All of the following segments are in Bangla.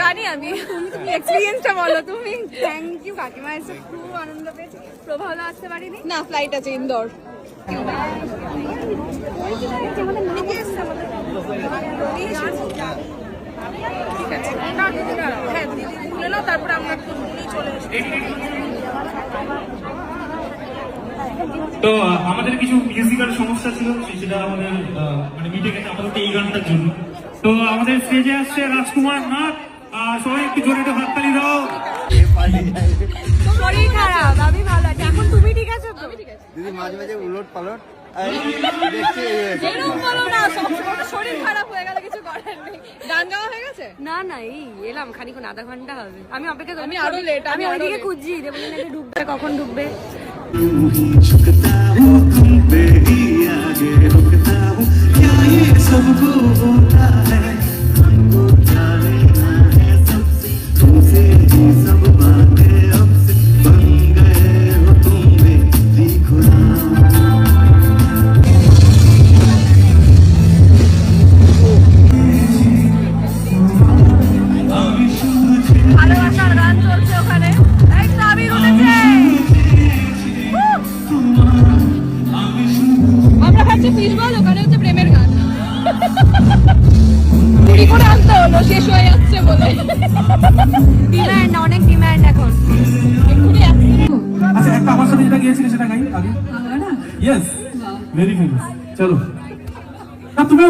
জানি আমি। তুমি এক্সপিরিয়েন্সটা বলো তুমি। থ্যাংক ইউ কাকিমা এসে খুব আনন্দ পেয়েছি। প্রভা হলো আসতে পারিনি? না ফ্লাইট আছে ইন্দোর ঠিক আছে। না দিদি না হ্যাঁ দিদি খুলে নাও তারপরে আমরা চলে তো আমাদের কিছু মিউজিক্যাল সমস্যা ছিল সেটা আমাদের মানে মিটে গেছে আপাতত এই গানটার জন্য। তো আমাদের স্টেজে আসছে রাজকুমার নাথ। আর সবাই একটু জোরে একটু হাততালি দাও। শরীর খারাপ আমি ভালো আছি। এখন তুমি ঠিক আছো তো? দিদি মাঝে মাঝে উলট পালট। আর দেখছি এই হয়েছে। এরকম বলো না শরীর খারাপ হয়ে গেলে কিছু করার নেই। গান গাওয়া হয়ে গেছে? না না এই এলাম খানিক্ষণ আধা ঘণ্টা হবে। আমি অপেক্ষা করি আমি আরও late, আমি ওইদিকে খুঁজছি কখন ঢুকবে। ডিম্যান্ড অনেক ডিম্যান্ড এখন। আচ্ছা একটা আমার সাথে যেটা গিয়েছিলে সেটা গাই আগে। ইয়েস ভেরি ফেমাস চলো। গাও তুমি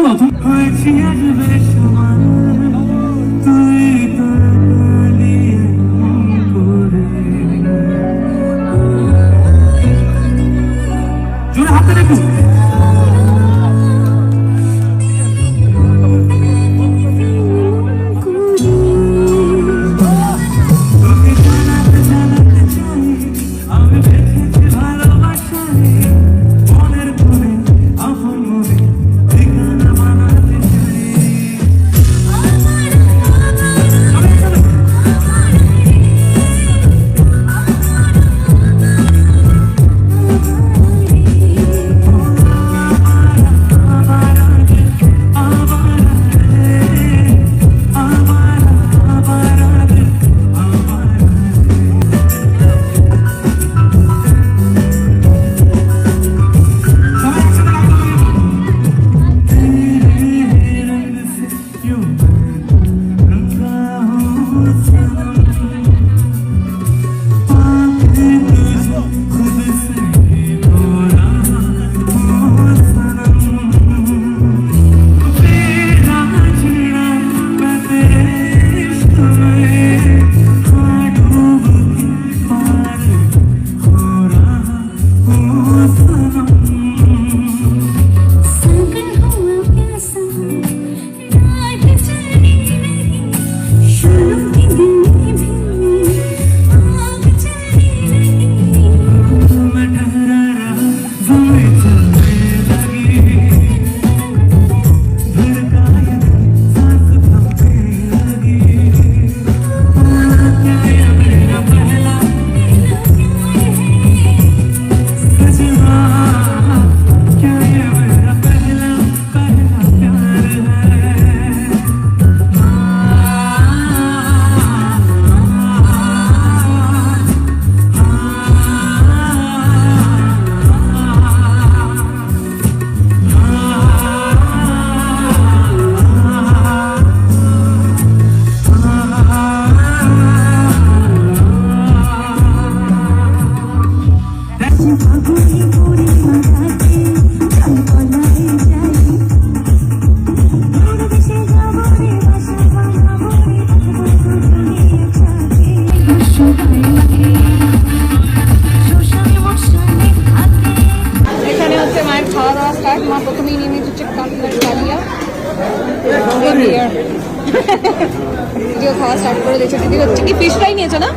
দিদিও খাওয়া স্টার্ট করে দিয়েছে। দিদি হচ্ছে কি ফিশ ফ্রাই নিয়েছো না?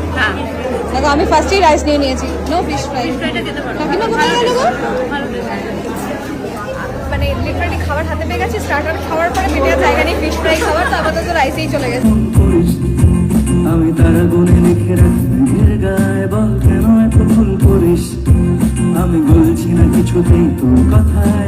দেখো আমি ফার্স্টেই রাইস নিয়ে নিয়েছি। নো ফিশ ফ্রাই কাকিমা কোথায় গেল গো? মানে লিটারালি খাবার হাতে পেয়ে গেছি স্টার্টার খাওয়ার পরে পেটে জায়গা নেই ফিশ ফ্রাই খাবার তো আপাতত রাইসেই চলে গেছে। করিস আমি তারা গুনে লিখে রাখি নিজের গায়ে বল কেন এত ভুল করিস? আমি বলছি না কিছুতেই তোর কথায়